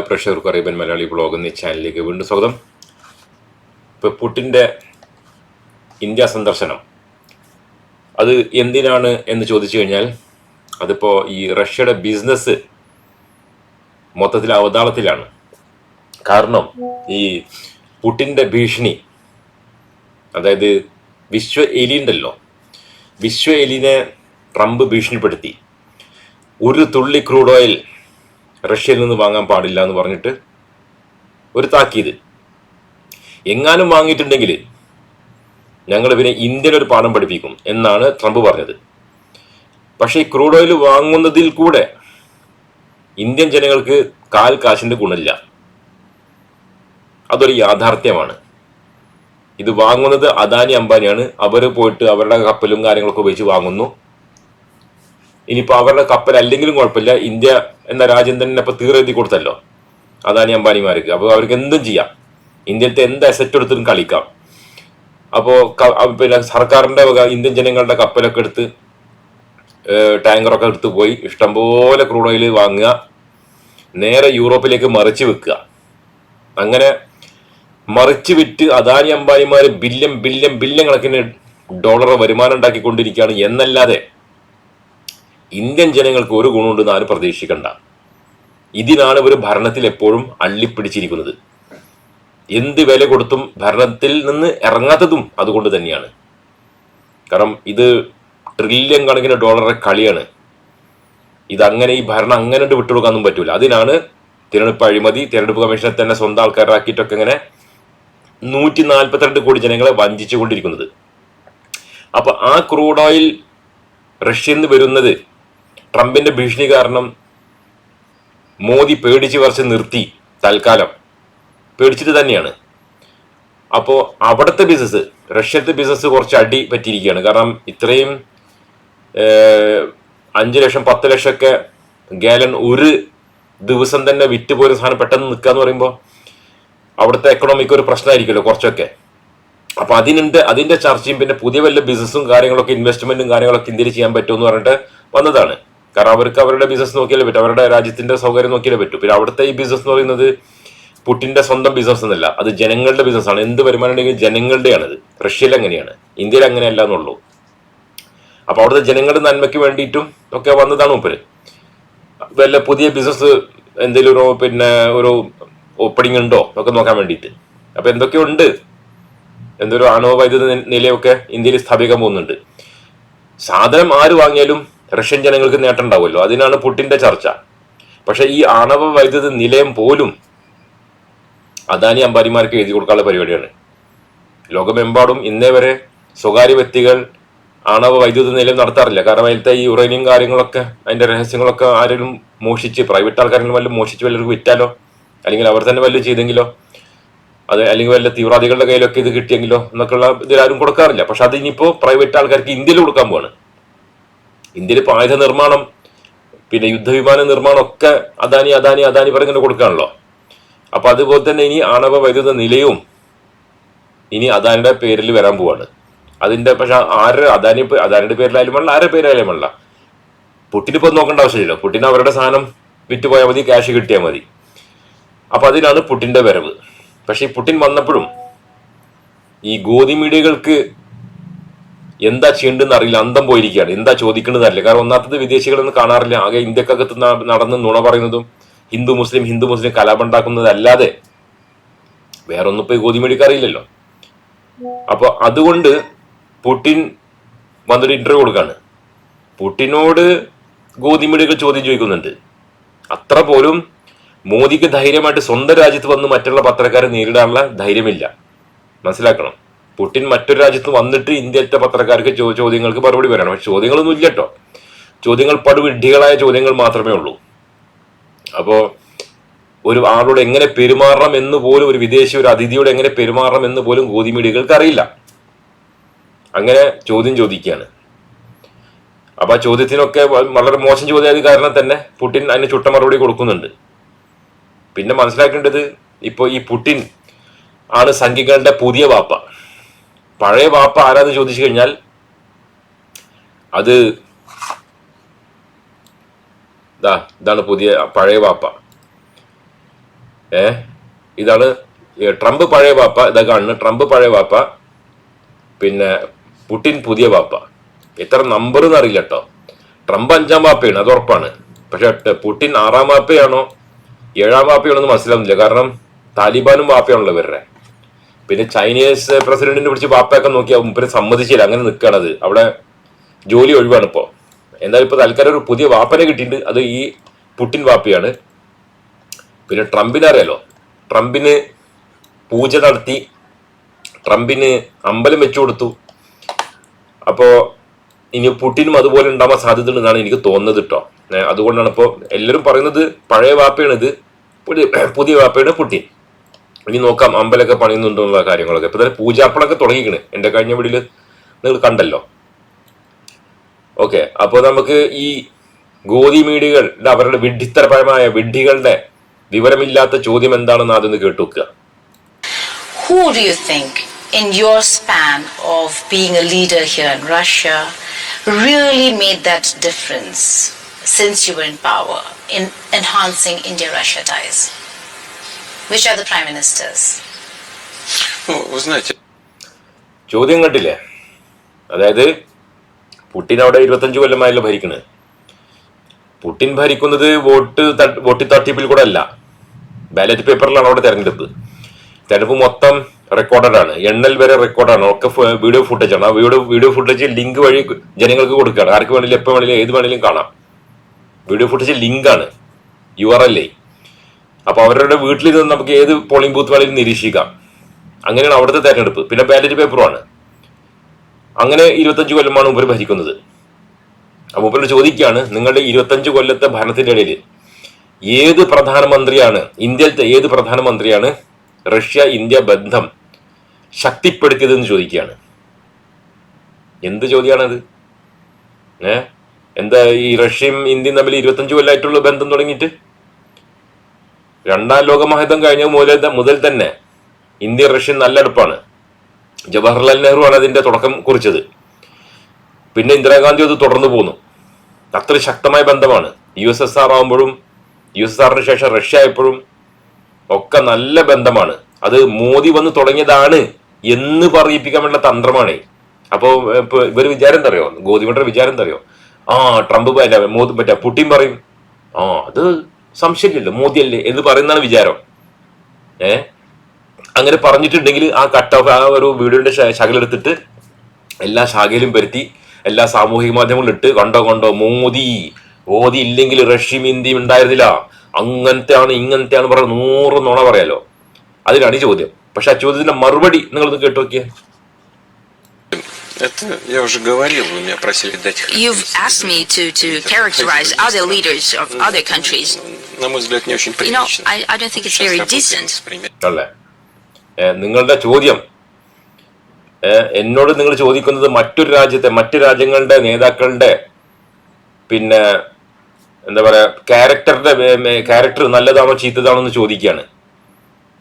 എല്ലാ പ്രേക്ഷകർക്കും അറിയപ്പൻ മലയാളി ബ്ലോഗ് എന്ന ചാനലിലേക്ക് വീണ്ടും സ്വാഗതം. ഇപ്പോൾ പുട്ടിന്റെ ഇന്ത്യ സന്ദർശനം. അത് എന്തിനാണ് എന്ന് ചോദിച്ചു കഴിഞ്ഞാൽ അതിപ്പോൾ ഈ റഷ്യയുടെ ബിസിനസ് മൊത്തത്തിൽ അവതാളത്തിലാണ്. കാരണം ഈ പുട്ടിന്റെ ഭീഷണി അതായത് വിശ്വ എലി ഉണ്ടല്ലോ വിശ്വ എലിനെ ട്രംപ് ഭീഷണിപ്പെടുത്തി. ഒരു തുള്ളി ക്രൂഡ് ഓയിൽ റഷ്യയിൽ നിന്ന് വാങ്ങാൻ പാടില്ല എന്ന് പറഞ്ഞിട്ട് ഒരു താക്കീത്. എങ്ങാനും വാങ്ങിയിട്ടുണ്ടെങ്കിൽ ഞങ്ങൾ പിന്നെ ഇന്ത്യയിൽ ഒരു പാഠം പഠിപ്പിക്കും എന്നാണ് ട്രംപ് പറഞ്ഞത്. പക്ഷേ ഈ ക്രൂഡ് ഓയിൽ വാങ്ങുന്നതിൽ കൂടെ ഇന്ത്യൻ ജനങ്ങൾക്ക് കാൽ കാശിന്റെ ഗുണമില്ല. അതൊരു യാഥാർത്ഥ്യമാണ്. ഇത് വാങ്ങുന്നത് അദാനി അംബാനിയാണ്. അവർ പോയിട്ട് അവരുടെ കപ്പലും കാര്യങ്ങളൊക്കെ ഉപയോഗിച്ച് വാങ്ങുന്നു. ഇനിയിപ്പോൾ അവരുടെ കപ്പൽ അല്ലെങ്കിലും കുഴപ്പമില്ല. ഇന്ത്യ എന്ന രാജ്യം തന്നെ ഇപ്പൊ തീർത്തി കൊടുത്തല്ലോ. അദാനി അംബാനിമാർക്ക്. അപ്പോൾ അവർക്ക് എന്തും ചെയ്യാം. ഇന്ത്യയിലത്തെ എന്ത് അസറ്റ് എടുത്തിട്ടും കളിക്കാം. അപ്പോൾ പിന്നെ സർക്കാരിന്റെ വക ഇന്ത്യൻ ജനങ്ങളുടെ കപ്പലൊക്കെ എടുത്ത് ടാങ്കറൊക്കെ എടുത്ത് പോയി ഇഷ്ടംപോലെ ക്രൂഡ് ഓയിൽ വാങ്ങുക നേരെ യൂറോപ്പിലേക്ക് മറിച്ച് വെക്കുക. അങ്ങനെ മറിച്ച് വിറ്റ് അദാനി അംബാനിമാർ ബില്യൺ ബില്യൺ ബില്യൺ കണക്കിന് ഡോളർ വരുമാനം ഉണ്ടാക്കിക്കൊണ്ടിരിക്കുകയാണ്. എന്നല്ലാതെ ഇന്ത്യൻ ജനങ്ങൾക്ക് ഒരു ഗുണമുണ്ടെന്ന് ആരും പ്രതീക്ഷിക്കണ്ട. ഇതിനാണ് ഒരു ഭരണത്തിൽ എപ്പോഴും അള്ളിപ്പിടിച്ചിരിക്കുന്നത്. എന്ത് വില കൊടുത്തും ഭരണത്തിൽ നിന്ന് ഇറങ്ങാത്തതും അതുകൊണ്ട് തന്നെയാണ്. കാരണം ഇത് ട്രില്യൺ കണക്കിന് ഡോളറെ കളിയാണ്. ഇതങ്ങനെ ഈ ഭരണം അങ്ങനെ വിട്ടുകൊടുക്കാനൊന്നും പറ്റൂല. അതിനാണ് തിരഞ്ഞെടുപ്പ് അഴിമതി തിരഞ്ഞെടുപ്പ് കമ്മീഷനെ തന്നെ സ്വന്തം ആൾക്കാരാക്കിയിട്ടൊക്കെ ഇങ്ങനെ നൂറ്റി നാൽപ്പത്തിരണ്ട് കോടി ജനങ്ങളെ വഞ്ചിച്ചുകൊണ്ടിരിക്കുന്നത്. അപ്പൊ ആ ക്രൂഡ് ഓയിൽ റഷ്യയിൽ നിന്ന് വരുന്നത് ട്രംപിന്റെ ഭീഷണി കാരണം മോദി പേടിച്ച് കുറച്ച് നിർത്തി തൽക്കാലം. പേടിച്ചിട്ട് തന്നെയാണ്. അപ്പോൾ അവിടുത്തെ ബിസിനസ് റഷ്യത്തെ ബിസിനസ് കുറച്ച് അടി പറ്റിയിരിക്കുകയാണ്. കാരണം ഇത്രയും അഞ്ച് ലക്ഷം പത്ത് ലക്ഷമൊക്കെ ഗാലൻ ഒരു ദിവസം തന്നെ വിറ്റ് പോയൊരു സാധനം പെട്ടെന്ന് നിൽക്കുക എന്ന് പറയുമ്പോൾ അവിടുത്തെ എക്കണോമിക്ക് ഒരു പ്രശ്നമായിരിക്കുമല്ലോ കുറച്ചൊക്കെ. അപ്പൊ അതിനുണ്ട് അതിന്റെ ചർച്ചയും പിന്നെ പുതിയ വല്ല ബിസിനസ്സും കാര്യങ്ങളൊക്കെ ഇൻവെസ്റ്റ്മെന്റും കാര്യങ്ങളൊക്കെ ഇന്ത്യയിൽ ചെയ്യാൻ പറ്റുമെന്ന് പറഞ്ഞിട്ട് വന്നതാണ്. കാരണം അവർക്ക് അവരുടെ ബിസിനസ് നോക്കിയാലേ പറ്റും. അവരുടെ രാജ്യത്തിന്റെ സൗകര്യം നോക്കിയാലേ പറ്റൂ. പിന്നെ അവിടുത്തെ ഈ ബിസിനസ് എന്ന് പറയുന്നത് പുട്ടിന്റെ സ്വന്തം ബിസിനസ് എന്നല്ല. അത് ജനങ്ങളുടെ ബിസിനസ്സാണ് എന്ത് വരുമാനം ഉണ്ടെങ്കിലും ജനങ്ങളുടെയാണ് റഷ്യയിൽ അങ്ങനെയാണ്. ഇന്ത്യയിൽ അങ്ങനെയല്ല എന്നുള്ളൂ. അപ്പൊ അവിടുത്തെ ജനങ്ങളുടെ നന്മയ്ക്ക് വേണ്ടിയിട്ടും ഒക്കെ വന്നതാണ് മൂപ്പര്. വല്ല പുതിയ ബിസിനസ് എന്തെങ്കിലും ഒരു പിന്നെ ഒരു ഓപ്പണിംഗ് ഉണ്ടോ ഒക്കെ നോക്കാൻ വേണ്ടിയിട്ട്. അപ്പൊ എന്തൊക്കെയോ ഉണ്ട്. എന്തൊരു ആണവ വൈദ്യുത നിലയൊക്കെ ഇന്ത്യയിൽ സ്ഥാപിക്കാൻ പോകുന്നുണ്ട്. സാധനം ആര് വാങ്ങിയാലും റഷ്യൻ ജനങ്ങൾക്ക് നേട്ടം ഉണ്ടാവുമല്ലോ. അതിനാണ് പുട്ടിന്റെ ചർച്ച. പക്ഷെ ഈ ആണവ വൈദ്യുത നിലയം പോലും അദാനി അംബാനിമാർക്ക് എഴുതി കൊടുക്കാനുള്ള പരിപാടിയാണ്. ലോകമെമ്പാടും ഇന്നേ വരെ സ്വകാര്യ വ്യക്തികൾ ആണവ വൈദ്യുത നിലയം നടത്താറില്ല. കാരണം അതിലത്തെ ഈ യുറേനിയം കാര്യങ്ങളൊക്കെ അതിന്റെ രഹസ്യങ്ങളൊക്കെ ആരെങ്കിലും മോഷിച്ച് പ്രൈവറ്റ് ആൾക്കാരെങ്കിലും വല്ലതും മോഷിച്ച് വല്ലവർക്ക് വിറ്റാലോ? അല്ലെങ്കിൽ അവർ തന്നെ വല്ലതും ചെയ്തെങ്കിലോ? അത് അല്ലെങ്കിൽ വല്ല തീവ്രവാദികളുടെ കയ്യിലൊക്കെ ഇത് കിട്ടിയെങ്കിലോ? എന്നൊക്കെയുള്ള ഇതിലാരും കൊടുക്കാറില്ല. പക്ഷെ അത് ഇനിയിപ്പോൾ പ്രൈവറ്റ് ആൾക്കാർക്ക് ഇന്ത്യയിൽ കൊടുക്കാൻ പോവാണ്. ഇന്ത്യയിൽ ഇപ്പോൾ ആയുധ നിർമ്മാണം പിന്നെ യുദ്ധവിമാന നിർമ്മാണം ഒക്കെ അദാനി അദാനി അദാനി പറഞ്ഞിട്ട് കൊടുക്കുകയാണല്ലോ അപ്പൊ അതുപോലെ തന്നെ ഇനി ആണവ വൈദ്യുത നിലയവും ഇനി അദാനിയുടെ പേരിൽ വരാൻ പോവാണ്. അതിന്റെ പക്ഷെ ആരുടെ അദാനി അദാനിയുടെ പേരിലായാലും വേണ്ട ആരുടെ പേരിലായാലും വേണ്ട. പുട്ടിനിപ്പോ നോക്കേണ്ട ആവശ്യമില്ല പുട്ടിന് അവരുടെ സാധനം വിറ്റുപോയാൽ മതി ക്യാഷ് കിട്ടിയാൽ മതി. അപ്പൊ അതിനാണ് പുട്ടിന്റെ വരവ്. പക്ഷെ ഈ പുട്ടിൻ വന്നപ്പോഴും ഈ ഗോതി മീഡിയകൾക്ക് എന്താ ചെയ്യേണ്ടതെന്ന് അറിയില്ല. അന്തം പോയിരിക്കുകയാണ്. എന്താ ചോദിക്കേണ്ടത് അറിയില്ല. കാരണം ഒന്നാമത്തത് വിദേശികളൊന്നും കാണാറില്ല. ആകെ ഇന്ത്യക്കകത്ത് നടന്ന് നുണ പറയുന്നതും ഹിന്ദു മുസ്ലിം ഹിന്ദു മുസ്ലിം കലാപുണ്ടാക്കുന്നതല്ലാതെ വേറൊന്നും ഇപ്പൊ ഗോതിമേടിക്കറിയില്ലല്ലോ ഗോതി മീഡിയക്ക് അറിയില്ലല്ലോ. അപ്പൊ അതുകൊണ്ട് പുടിൻ വന്നൊരു ഇന്റർവ്യൂ കൊടുക്കാണ്. പുട്ടിനോട് ഗോതിമേടികൾ ചോദ്യം ചോദിക്കുന്നുണ്ട്. അത്ര പോലും മോദിക്ക് ധൈര്യമായിട്ട് സ്വന്തം രാജ്യത്ത് വന്ന് മറ്റുള്ള പത്രക്കാരെ നേരിടാനുള്ള ധൈര്യമില്ല. മനസ്സിലാക്കണം? പുടിൻ മറ്റൊരു രാജ്യത്ത് വന്നിട്ട് ഇന്ത്യയിലത്തെ പത്രക്കാർക്ക് ചോദ്യങ്ങൾക്ക് മറുപടി പറയണം. പക്ഷെ ചോദ്യങ്ങളൊന്നും ഇല്ല കേട്ടോ ചോദ്യങ്ങൾ പടുവിഡ്ഢികളായ ചോദ്യങ്ങൾ മാത്രമേ ഉള്ളൂ. അപ്പോ ഒരു ആളോട് എങ്ങനെ പെരുമാറണം എന്ന് പോലും ഒരു വിദേശി ഒരു അതിഥിയോട് എങ്ങനെ പെരുമാറണം എന്ന് പോലും ഗോതി മീഡിയകൾക്ക് അറിയില്ല. അങ്ങനെ ചോദ്യം ചോദിക്കുകയാണ്. അപ്പൊ ആ ചോദ്യത്തിനൊക്കെ വളരെ മോശം ചോദ്യമായത് കാരണം തന്നെ പുടിൻ അതിന് ചുട്ട മറുപടി കൊടുക്കുന്നുണ്ട്. പിന്നെ മനസ്സിലാക്കേണ്ടത് ഇപ്പൊ ഈ പുടിൻ ആണ് സംഘികളുടെ പുതിയ വാപ്പ. പഴയ വാപ്പ ആരാന്ന് ചോദിച്ചു കഴിഞ്ഞാൽ അത് ദാ ഇതാണ് പുതിയ പഴയ വാപ്പ. ഏ? ഇതാണ് ട്രംപ് പഴയ വാപ്പ ഇതാ കാണുന്നത് ട്രംപ് പഴയ വാപ്പ പിന്നെ പുടിൻ പുതിയ വാപ്പ. എത്ര നമ്പർ എന്ന് അറിയില്ല കേട്ടോ ട്രംപ് അഞ്ചാം വാപ്പയാണ് അത് ഉറപ്പാണ്. പക്ഷെ പുടിൻ ആറാം വാപ്പയാണോ ഏഴാം വാപ്പയാണോ എന്ന് മനസ്സിലാവുന്നില്ല. കാരണം താലിബാനും വാപ്പയാണല്ലോ ഇവരുടെ. പിന്നെ ചൈനീസ് പ്രസിഡന്റിനെ പിടിച്ച് വാപ്പയൊക്കെ നോക്കി മുമ്പിന് സമ്മതിച്ചില്ല അങ്ങനെ നിൽക്കണത് അവിടെ ജോലി ഒഴിവാണ് ഇപ്പോൾ എന്തായാലും ഇപ്പോൾ തൽക്കാലം ഒരു പുതിയ വാപ്പനെ കിട്ടിയിട്ടുണ്ട്. അത് ഈ പുട്ടിൻ വാപ്പയാണ്. പിന്നെ ട്രംപിനെ അറിയാലോ? ട്രംപിന് പൂജ നടത്തി ട്രംപിന് അമ്പലം വെച്ചു കൊടുത്തു. അപ്പോ ഇനി പുട്ടിനും അതുപോലെ ഉണ്ടാവാൻ സാധ്യത ഉണ്ടെന്നാണ് എനിക്ക് തോന്നുന്നത് കേട്ടോ. അതുകൊണ്ടാണ് ഇപ്പോൾ എല്ലാവരും പറയുന്നത് പഴയ വാപ്പയാണ് ഇത് പുതിയ പുതിയ വാപ്പയാണ് പുട്ടിൻ. ഇനി നോക്കാം അമ്പലമൊക്കെ പണിയുന്നുണ്ടോ എന്നുള്ള കാര്യങ്ങളൊക്കെ. ഇപ്പൊ തന്നെ പൂജാപ്പണൊക്കെ തുടങ്ങിക്കണ്. എന്റെ കഴിഞ്ഞ വീടിൽ നിങ്ങൾ കണ്ടല്ലോ. ഓക്കെ അപ്പോൾ നമുക്ക് ഈ ഗോതി മീഡിയകളുടെ അവരുടെ വിഡ്ഢിത്തരപരമായ വിഡ്ഢികളുടെ വിവരമില്ലാത്ത ചോദ്യം എന്താണെന്ന് ആദ്യം കേട്ടു വെക്കുക Who do think, in your span of being a leader here in Russia, really made that difference since you were in power in enhancing India Russia ties? Which are the prime ministers? Ну, вы знаете, ചോദ്യം കണ്ടില്ലേ അതായത് Putin അവിടെ ഇരുപത്തഞ്ച് കൊല്ലമായല്ലോ ഭരിക്കണത് Putin ഭരിക്കുന്നത് vote തട്ട്- vote തട്ടിപ്പിൽ കൂടെ അല്ല ബാലറ്റ് പേപ്പറിലാണ് അവിടെ തെരഞ്ഞെടുപ്പ് തെരഞ്ഞെടുപ്പ് മൊത്തം റെക്കോർഡഡ് ആണ് എണ്ണൽ വരെ റെക്കോർഡാണ് ഒക്കെ ഫ- വീഡിയോ ഫുട്ടേജ് ആണ് ആ വീഡിയോ വീഡിയോ ഫുട്ടേജ് ലിങ്ക് വഴി ജനങ്ങൾക്ക് കൊടുക്കുകയാണ് ആർക്ക് വേണമെങ്കിലും എപ്പോൾ വേണമെങ്കിലും ഏത് വേണമെങ്കിലും കാണാം വീഡിയോ ഫുട്ടേജ് ലിങ്കാണ് യു ആർ എൽ അപ്പൊ അവരുടെ വീട്ടിൽ നിന്ന് നമുക്ക് ഏത് പോളിംഗ് ബൂത്ത് വേണമെങ്കിലും നിരീക്ഷിക്കാം. അങ്ങനെയാണ് അവിടുത്തെ തെരഞ്ഞെടുപ്പ്. പിന്നെ ബാലറ്റ് പേപ്പറുമാണ് അങ്ങനെ ഇരുപത്തഞ്ച് കൊല്ലമാണ് ഉപരി ഭരിക്കുന്നത്. അപ്പൊ ഉപരി ചോദിക്കുകയാണ് നിങ്ങളുടെ ഇരുപത്തഞ്ച് കൊല്ലത്തെ ഭരണത്തിന്റെ ഇടയിൽ ഏത് പ്രധാനമന്ത്രിയാണ് ഇന്ത്യയിലത്തെ ഏത് പ്രധാനമന്ത്രിയാണ് റഷ്യ ഇന്ത്യ ബന്ധം ശക്തിപ്പെടുത്തിയതെന്ന് ചോദിക്കുകയാണ്. എന്ത് ചോദ്യമാണത്? ഏ? എന്താ ഈ റഷ്യയും ഇന്ത്യയും തമ്മിൽ ഇരുപത്തഞ്ച് കൊല്ലമായിട്ടുള്ള ബന്ധം തുടങ്ങിയിട്ട്? രണ്ടാം ലോകമഹായുദ്ധം കഴിഞ്ഞ മുതൽ മുതൽ തന്നെ ഇന്ത്യ റഷ്യ നല്ല അടുപ്പാണ്. ജവഹർലാൽ നെഹ്റു ആണ് അതിന്റെ തുടക്കം കുറിച്ചത്. പിന്നെ ഇന്ദിരാഗാന്ധി അത് തുടർന്നു പോന്നു. അത്ര ശക്തമായ ബന്ധമാണ്. യു എസ് എസ് ആർ ആകുമ്പോഴും യു എസ് ആറിന് ശേഷം റഷ്യ ആയപ്പോഴും ഒക്കെ നല്ല ബന്ധമാണ്. അത് മോദി വന്ന് തുടങ്ങിയതാണ് എന്ന് പറയിപ്പിക്കാൻ വേണ്ട തന്ത്രമാണ്. അപ്പോൾ ഇവർ വിചാരം എന്തറിയോ? ഗോതിമയുടെ വിചാരം എന്തറിയോ? ആ ട്രംപ് മോദി മറ്റേ പുട്ടിൻ പറയും. ആ അത് സംശയമില്ലല്ലോ. മോദിയല്ലേ എന്ന് പറയുന്നതാണ് വിചാരം. ഏ? അങ്ങനെ പറഞ്ഞിട്ടുണ്ടെങ്കിൽ ആ കട്ട് ഓഫ് ആ ഒരു വീഡിയോന്റെ ശകലെടുത്തിട്ട് എല്ലാ ശാഖയിലും പരുത്തി എല്ലാ സാമൂഹിക മാധ്യമങ്ങളിലും ഇട്ട് കണ്ടോ കണ്ടോ മോദി മോദി ഇല്ലെങ്കിൽ റഷ്യയും ഇന്ത്യയും ഉണ്ടായിരുന്നില്ല. അങ്ങനത്തെ ആണ് ഇങ്ങനത്തെ ആണ് പറഞ്ഞ നൂറ് നുണ പറയാലോ. അതിനാണ് ഈ ചോദ്യം. പക്ഷെ ആ ചോദ്യത്തിന്റെ മറുപടി നിങ്ങളൊന്ന് കേട്ടു നോക്കിയേ это я уже говорил, вы меня просили дать... You've asked me to, to characterize other leaders of other countries. На мой взгляд, не очень You know, прилично. I, I don't think it's Сейчас very работаем decent. с примером. അല്ലേ ഏ, നിങ്ങളുടെ ചോദ്യം ഏ, എന്നോട് നിങ്ങൾ ചോദിക്കുന്നത് മറ്റൊരു രാജ്യത്തെ മറ്റു രാജ്യങ്ങളുടെ നേതാക്കളുടെ പിന്നെ എന്താ പറയാ ക്യാരക്ടറുടെ ക്യാരക്ടർ നല്ലതാണോ ചീത്തതാണോ എന്ന് ചോദിക്കുകയാണ്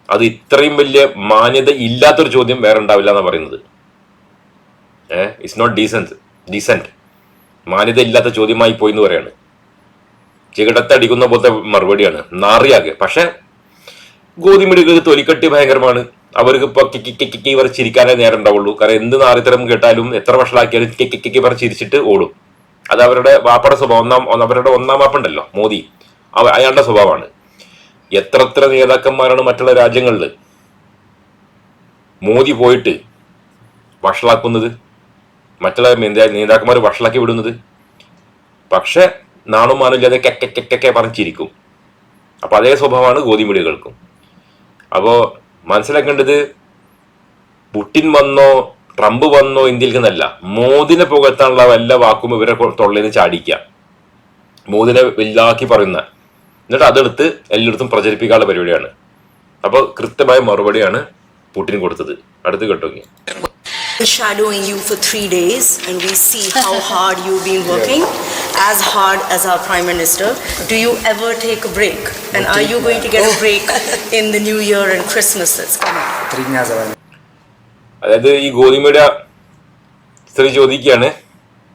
അത് ഇത്രയും വലിയ മാന്യത ഇല്ലാത്തൊരു ചോദ്യം വേറെ ഉണ്ടാവില്ല എന്നാണ് പറയുന്നത് eh it's not decent decent മാന്യത ഇല്ലാത്ത ചോദ്യമായി പോയി എന്ന് പറയാണ് ചികിടത്തടിക്കുന്ന പോലത്തെ മറുപടിയാണ്. നാറിയാകെ. പക്ഷെ ഗോതിമിടുകൾക്ക് തൊലിക്കട്ടി ഭയങ്കരമാണ്. അവർക്ക് ഇപ്പൊ കിക്കി കിക്കി ഇവർ ചിരിക്കാനേ നേരം ഉണ്ടാവുള്ളൂ. കാരണം എന്ത് നാറിത്തരം കേട്ടാലും എത്ര വഷളാക്കിയാലും കിക്കി കിക്കി ഇവർ ചിരിച്ചിട്ട് ഓടും. അത് അവരുടെ വാപ്പയുടെ സ്വഭാവം. ഒന്നാം അവരുടെ ഒന്നാം വാപ്പുണ്ടല്ലോ മോദി. അയാളുടെ സ്വഭാവമാണ്. എത്ര എത്ര നേതാക്കന്മാരാണ് മറ്റുള്ള രാജ്യങ്ങളിൽ മോദി പോയിട്ട് വഷളാക്കുന്നത്? മറ്റുള്ള നേതാക്കന്മാർ വഷളാക്കി വിടുന്നത്. പക്ഷെ നാളും മാനും ഇല്ലാതെ കെക്കെക്കെക്കെ പറഞ്ഞിരിക്കും. അപ്പൊ അതേ സ്വഭാവമാണ് ഗോതിമുടികൾക്കും അപ്പോ മനസ്സിലാക്കേണ്ടത് പുട്ടിൻ വന്നോ ട്രംപ് വന്നോ ഇന്ത്യയിലേക്ക് എന്നല്ല മോദിനെ പുകഴ്ത്താനുള്ള വല്ല വാക്കും ഇവരെ തൊള്ളേന്ന് ചാടിക്കുക മോദിനെ വലുതാക്കി പറയുന്ന. എന്നിട്ട് അതെടുത്ത് എല്ലായിടത്തും പ്രചരിപ്പിക്കാനുള്ള പരിപാടിയാണ്. അപ്പോൾ കൃത്യമായ മറുപടിയാണ് പുട്ടിൻ കൊടുത്തത്. അടുത്ത് കേട്ടോക്കി shadowing you for three days and we see how hard you've been working, yeah. as hard as our Prime Minister. Do you ever take a break? And are you going to get a break in the new year and Christmas that's coming? അതായത് ഈ ഗോതിമയുടെ സ്ത്രീ ചോദിക്കുകയാണ്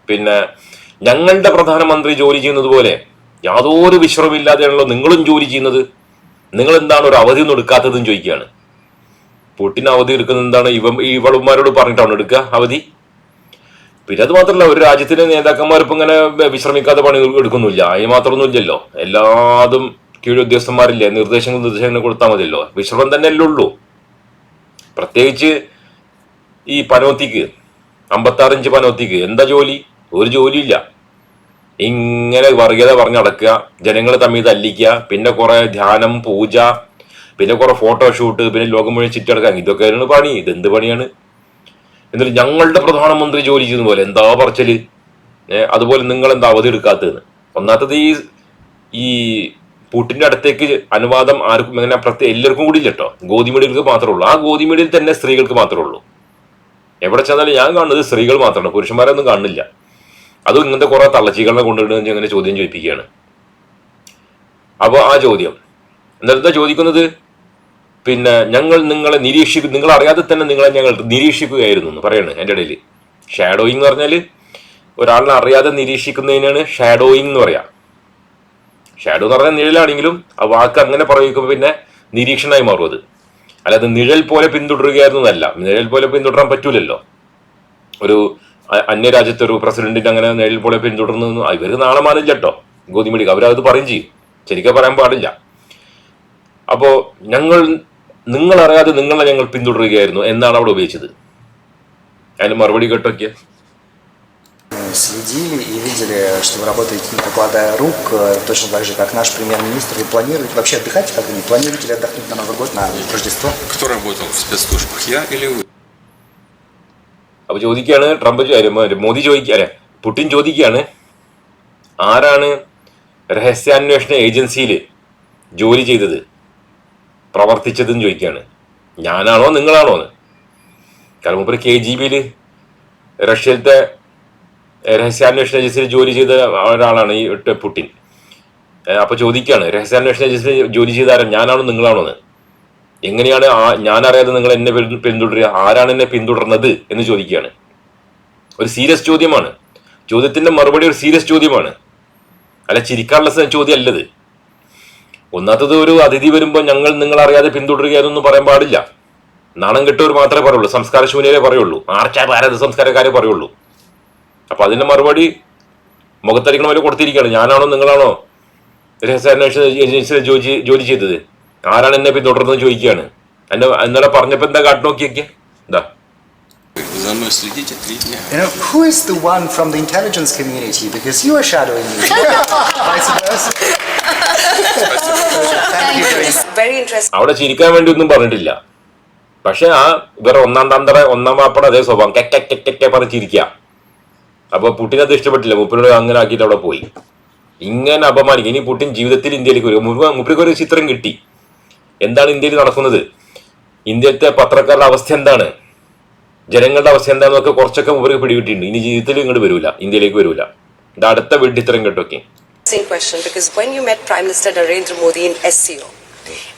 പിന്നെ ഞങ്ങളുടെ പ്രധാനമന്ത്രി ജോലി ചെയ്യുന്നത് പോലെ യാതൊരു വിശ്രമില്ലാതെയാണല്ലോ നിങ്ങളും ജോലി ചെയ്യുന്നത് നിങ്ങൾ എന്താണ് ഒരു അവധി ഒന്നും എടുക്കാത്തതെന്ന് ചോദിക്കുകയാണ് പുട്ടിന് അവധി എടുക്കുന്നത് എന്താണ് ഇവ ഇവളുമാരോട് പറഞ്ഞിട്ടാണ് എടുക്കുക? അവധി? പിന്നെ അത് മാത്രമല്ല ഒരു നേതാക്കന്മാർ ഇപ്പൊ ഇങ്ങനെ വിശ്രമിക്കാതെ പണി എടുക്കുന്നില്ല അതിന് മാത്രമൊന്നും ഇല്ലല്ലോ. എല്ലാതും കീഴുദ്യോഗസ്ഥന്മാരില്ലേ നിർദ്ദേശങ്ങൾ നിർദ്ദേശങ്ങൾ കൊടുത്താൽ മതിയല്ലോ. വിശ്രമം തന്നെ അല്ലേ ഉള്ളൂ. പ്രത്യേകിച്ച് ഈ പനോത്തിക്ക് അമ്പത്തി ഇഞ്ച് പനോത്തിക്ക് എന്താ ജോലി? ഒരു ജോലിയില്ല. ഇങ്ങനെ വർഗീയത പറഞ്ഞടക്കുക ജനങ്ങളെ തമ്മിൽ തല്ലിക്കുക പിന്നെ കുറെ ധ്യാനം പൂജ പിന്നെ കുറെ ഫോട്ടോഷൂട്ട് പിന്നെ ലോകം മുഴുവൻ ചുറ്റടക്കാൻ ഇതൊക്കെയാണ് പണി. ഇതെന്ത് പണിയാണ്? എന്നിട്ട് ഞങ്ങളുടെ പ്രധാനമന്ത്രി ജോലി ചെയ്യുന്ന പോലെ എന്താ പറച്ചൽ? അതുപോലെ നിങ്ങൾ എന്താ അവധി എടുക്കാത്തതെന്ന്. ഒന്നാത്തത് ഈ ഈ പുട്ടിന്റെ അടുത്തേക്ക് അനുവാദം ആർക്കും അങ്ങനെ പ്രത്യേക എല്ലാവർക്കും കൂടി ഇല്ല കേട്ടോ ഗോതിമീഡിയർക്ക് മാത്രമേ ഉള്ളൂ. ആ ഗോതിമേടിയിൽ തന്നെ സ്ത്രീകൾക്ക് മാത്രമേ ഉള്ളൂ. എവിടെ ചെന്നാലും ഞാൻ കാണുന്നത് സ്ത്രീകൾ മാത്രമാണ്. പുരുഷന്മാരൊന്നും കാണുന്നില്ല. അതും ഇങ്ങനത്തെ കുറെ തള്ളച്ചികളെ കൊണ്ടുവരുന്ന ഇങ്ങനെ ചോദ്യം ചോദിപ്പിക്കുകയാണ്. അപ്പോൾ ആ ചോദ്യം. എന്നിട്ട് ചോദിക്കുന്നത്? പിന്നെ ഞങ്ങൾ നിങ്ങളെ നിരീക്ഷിക്കും നിങ്ങൾ അറിയാതെ തന്നെ നിങ്ങളെ ഞങ്ങൾ നിരീക്ഷിക്കുകയായിരുന്നു എന്ന് പറയാണ് എന്റെ ഇടയിൽ. ഷാഡോയിങ് എന്ന് പറഞ്ഞാൽ ഒരാളിനെ അറിയാതെ നിരീക്ഷിക്കുന്നതിനാണ് ഷാഡോയിങ് എന്ന് പറയാം. ഷാഡോ എന്ന് പറഞ്ഞാൽ നിഴലാണെങ്കിലും ആ വാക്ക് അങ്ങനെ പറയുമ്പോൾ പിന്നെ നിരീക്ഷണമായി മാറും അത്. അല്ലാതെ നിഴൽ പോലെ പിന്തുടരുകയായിരുന്നു എന്നല്ല. നിഴൽ പോലെ പിന്തുടരാൻ പറ്റൂലല്ലോ. ഒരു അന്യരാജ്യത്തെ ഒരു പ്രസിഡന്റിന്റെ അങ്ങനെ നിഴൽ പോലെ പിന്തുടർന്നു ഇവർ നാളെ മാറില്ല കേട്ടോ. ഗോതിമേടി അവരത് പറയും ചെയ്യും. ശരിക്കും പറയാൻ പാടില്ല. അപ്പോ ഞങ്ങൾ നിങ്ങൾ അറിയാതെ നിങ്ങളെ ഞങ്ങൾ പിന്തുടരുകയായിരുന്നു എന്നാണ് അവിടെ ഉപയോഗിച്ചത് അതിന് മറുപടി കേട്ടോക്കിയ следили и видели, что вы работаете не покладая рук, э, точно так же, как наш премьер-министр. Вы планируете вообще отдыхать когда-нибудь? Планируете ли отдохнуть на Новый год, на Рождество? Кто работал в спецслужбах, я или вы? അപ്പൊ ചോദിക്കുകയാണ് ട്രംപ് ചോ- അല്ല, മ- മോദി ചോദിക്കാണ് പുടിൻ ചോദിക്കുകയാണ് ആരാണ് രഹസ്യാന്വേഷണ ഏജൻസിയിൽ ജോലി ചെയ്തത് പ്രവർത്തിച്ചതെന്ന് ചോദിക്കുകയാണ്. ഞാനാണോ നിങ്ങളാണോ എന്ന് കാരണം മുമ്പ് കെ ജി ബിയിൽ റഷ്യയിലത്തെ രഹസ്യാന്വേഷണ ഏജൻസിയിൽ ജോലി ചെയ്ത ഒരാളാണ് ഈ പുട്ടിൻ. അപ്പോൾ അപ്പൊ ചോദിക്കുകയാണ് രഹസ്യാന്വേഷണ ഏജൻസിയിൽ ജോലി ചെയ്ത ആരാ? ഞാനാണോ നിങ്ങളാണോ എന്ന് എങ്ങനെയാണ് ഞാൻ അറിയാതെ നിങ്ങൾ എന്നെ പിന്തു- പിന്തുടരുക? ആരാണ് എന്നെ പിന്തുടർന്നത് എന്ന് ചോദിക്കുകയാണ്. ഒരു സീരിയസ് ചോദ്യമാണ്. ചോദ്യത്തിന്റെ മറുപടി ഒരു സീരിയസ് ചോദ്യമാണ്. അല്ല ചിരിക്കാനുള്ള ചോദ്യം അല്ലത് ഒന്നാത്തത് ഒരു അതിഥി വരുമ്പോൾ ഞങ്ങൾ നിങ്ങൾ അറിയാതെ പിന്തുടരുകയെന്നൊന്നും പറയാൻ പാടില്ല. നാണം കെട്ടവർ മാത്രമേ പറയുള്ളൂ. സംസ്കാര ശൂന്യരെ പറയുള്ളൂ. ആർച്ചാ ഭാരത സംസ്കാരക്കാരെ പറയുള്ളൂ. അപ്പൊ അതിന്റെ മറുപടി മുഖത്തരിക്കണം പോലെ കൊടുത്തിരിക്കുകയാണ്. ഞാനാണോ നിങ്ങളാണോ രഹസ്യാന്വേഷണ ഏജൻസിയിലെ ജോലി ജോലി ചെയ്തത്? ആരാണ് എന്നെ പിന്തുടർന്ന് ചോദിക്കുകയാണ്. എന്നെ ഇന്നലെ പറഞ്ഞപ്പോ എന്താ കാട്ട് നോക്കിയൊക്കെ എന്താ? You know, who is the one from the intelligence community? Because you are shadowing me. Vice versa. Very much. അവിടെ ചിരിക്കാൻ വേണ്ടി ഒന്നും പറഞ്ഞിട്ടില്ല. പക്ഷെ ആ ഇവർ ഒന്നാം തന്തറ ഒന്നാം വാപ്പട അതേ സ്വഭാവം. കെക്കെക്കെക്കെ കെക്കെ പറഞ്ഞ് ചിരിക്കുക. അപ്പൊ പുട്ടിന് അത് ഇഷ്ടപ്പെട്ടില്ല. മുപ്പിനോട് അങ്ങനെ ആക്കിയിട്ട് അവിടെ പോയി. ഇങ്ങനെ അപമാനിക്കും. ഇനി പുട്ടിൻ ജീവിതത്തിൽ ഇന്ത്യയിലേക്ക് വരും മുപ്പ മുപ്പിക്ക് ഒരു ചിത്രം കിട്ടി. എന്താണ് ഇന്ത്യയിൽ നടക്കുന്നത്? ഇന്ത്യത്തെ പത്രക്കാരുടെ അവസ്ഥ എന്താണ്? ജനങ്ങളുടെ അവസ്ഥ എന്താണെന്നൊക്കെ കുറച്ചൊക്കെ മുമ്പ് പിടികിട്ടിയിട്ടുണ്ട്. ഇനി ജീവിതത്തിൽ ഇങ്ങോട്ട് വരൂല. ഇന്ത്യയിലേക്ക് വരൂല. ഇത് അടുത്ത വെട്ടിത്തരം കേട്ടൊക്കെ Same question because when you met Prime Minister Narendra Modi in SCO,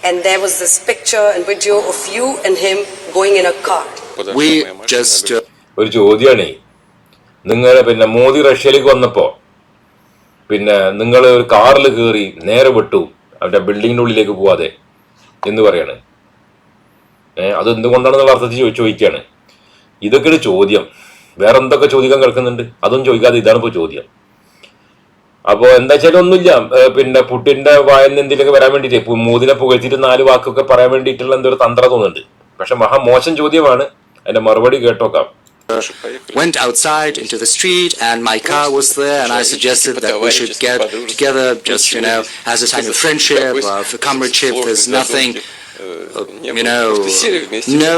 And there was this picture and video of you and him going in a car. We just uh, uh, ഒരു ചോദ്യമാണ് നിങ്ങൾ പിന്നെ മോദി റഷ്യയിലേക്ക് വന്നപ്പോൾ പിന്നെ നിങ്ങൾ ഒരു കാറിൽ കയറി നേരെ വിട്ടു അവരുടെ ബിൽഡിങ്ങിന്റെ ഉള്ളിലേക്ക് പോവാതെ എന്ന് പറയാണ്. അത് എന്തുകൊണ്ടാണെന്നുള്ള അർത്ഥത്തിൽ ചോദിക്കുകയാണ് ഇതൊക്കെ ഒരു ചോദ്യം. വേറെ എന്തൊക്കെ ചോദിക്കാൻ കിടക്കുന്നുണ്ട് അതൊന്നും ചോദിക്കാതെ ഇതാണ് ഇപ്പോൾ ചോദ്യം. അപ്പോ എന്താ വെച്ചാലും ഒന്നുമില്ല പിന്നെ പുട്ടിന്റെ വായിൽ നിന്ന് എന്തെങ്കിലും വരാൻ വേണ്ടിയിട്ട് മൂതിനെ പുകഴ്ത്തിട്ട് നാല് വാക്കൊക്കെ പറയാൻ വേണ്ടിയിട്ടുള്ള എന്തൊരു തന്ത്ര തോന്നുന്നുണ്ട് പക്ഷെ മഹാമോശം ചോദ്യമാണ് അതിന്റെ മറുപടി കേട്ടോക്കാം went outside into the street and my car was there and I suggested that we should get together just, you know, as a kind of friendship, of comradeship, there's nothing you know, no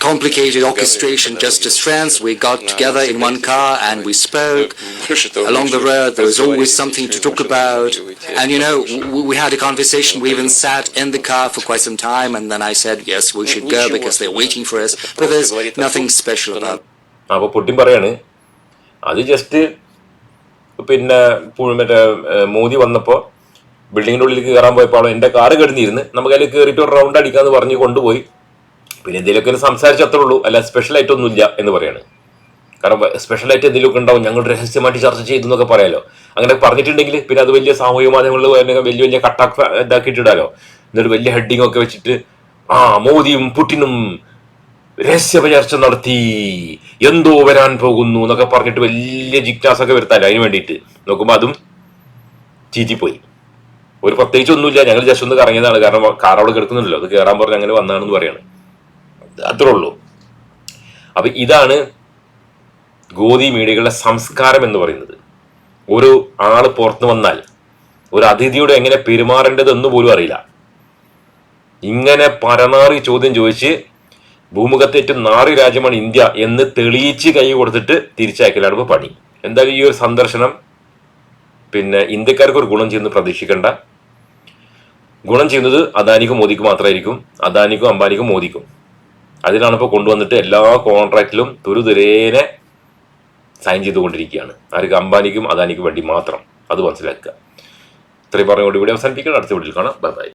complicated orchestration, just as friends. We got together in one car and we spoke. Along the road, there was always something to talk about. And you know, w- we had a conversation. We even sat in the car for quite some time. And then I said, yes, we should go because they're waiting for us. But there's nothing special about അപ്പൊ Putin പറയാണ് അത് just പിന്നെ പു- മറ്റേ ഏഹ്, മോദി വന്നപ്പോ ബിൽഡിങ്ങിന്റെ ഉള്ളിലേക്ക് കയറാൻ പോയപ്പോൾ എന്റെ കാറ് കിടന്നിരുന്ന് നമുക്ക് അതിൽ കയറിയിട്ട് ഒരു റൗണ്ട് അടിക്കാന്ന് പറഞ്ഞ് കൊണ്ടുപോയി. പിന്നെ എന്തെങ്കിലുമൊക്കെ ഒന്ന് സംസാരിച്ചത്രേ ഉള്ളൂ. അല്ല ഇല്ല എന്ന് പറയാണ്. കാരണം സ്പെഷ്യലായിട്ട് എന്തെങ്കിലുമൊക്കെ ഉണ്ടാവും. ഞങ്ങൾ രഹസ്യമായിട്ട് ചർച്ച ചെയ്തു എന്നൊക്കെ പറയാലോ. അങ്ങനെ പറഞ്ഞിട്ടുണ്ടെങ്കിൽ പിന്നെ അത് വലിയ സാമൂഹിക മാധ്യമങ്ങളിൽ വലിയ വലിയ കട്ടാക്ക് ഇതാക്കിയിട്ടിടാലോ എന്നിട്ട് വലിയ ഹെഡിങ് ഒക്കെ വെച്ചിട്ട് ആ മോദിയും പുട്ടിനും രഹസ്യ ചർച്ച നടത്തി. എന്തോ വരാൻ പോകുന്നു എന്നൊക്കെ പറഞ്ഞിട്ട് വലിയ ജിജ്ഞാസൊക്കെ വരുത്താലോ അതിന് വേണ്ടിയിട്ട്. നോക്കുമ്പോൾ അതും ചീറ്റിപ്പോയി. ഒരു പ്രത്യേകിച്ച് ഒന്നുമില്ല. ഞങ്ങൾ ജസ്റ്റ് ഒന്ന് കറങ്ങിയതാണ്. കാരണം കാർ അവിടെ കിടക്കുന്നുണ്ടല്ലോ. അത് കയറാൻ പറഞ്ഞ് അങ്ങനെ വന്നാണെന്ന് പറയാണ്. അത്രേ ഉള്ളൂ. അപ്പൊ ഇതാണ് ഗോതി മീഡിയകളുടെ സംസ്കാരം എന്ന് പറയുന്നത്. ഒരു ആൾ പുറത്തു വന്നാൽ ഒരു അതിഥിയോട് എങ്ങനെ പെരുമാറേണ്ടത് എന്ന് പോലും അറിയില്ല. ഇങ്ങനെ പരനാറി ചോദ്യം ചോദിച്ച് ഭൂമുഖത്തേറ്റ നാറി രാജ്യമാണ് ഇന്ത്യ എന്ന് തെളിയിച്ച് കൈ കൊടുത്തിട്ട് തിരിച്ചയക്കലാണ് ഇപ്പോൾ പണി. എന്തായാലും ഈ ഒരു സന്ദർശനം പിന്നെ ഇന്ത്യക്കാർക്ക് ഒരു ഗുണം ചെയ്യുന്നത് പ്രതീക്ഷിക്കേണ്ട. ഗുണം ചെയ്യുന്നത് അദാനിക്കും മോദിക്കും മാത്രമായിരിക്കും അദാനിക്കും അംബാനിക്കും മോദിക്കും. അതിനാണ് ഇപ്പോൾ കൊണ്ടുവന്നിട്ട് എല്ലാ കോൺട്രാക്റ്റിലും തുരുതുരേനെ സൈൻ ചെയ്തുകൊണ്ടിരിക്കുകയാണ്. ആർക്ക് അംബാനിക്കും അദാനിക്കും വേണ്ടി മാത്രം. അത് മനസ്സിലാക്കുക. ഇത്രയും പറഞ്ഞുകൊണ്ട് ഇവിടെ അവസാനിപ്പിക്കണം അടുത്ത വീട്ടിൽ കാണാം. Bye bye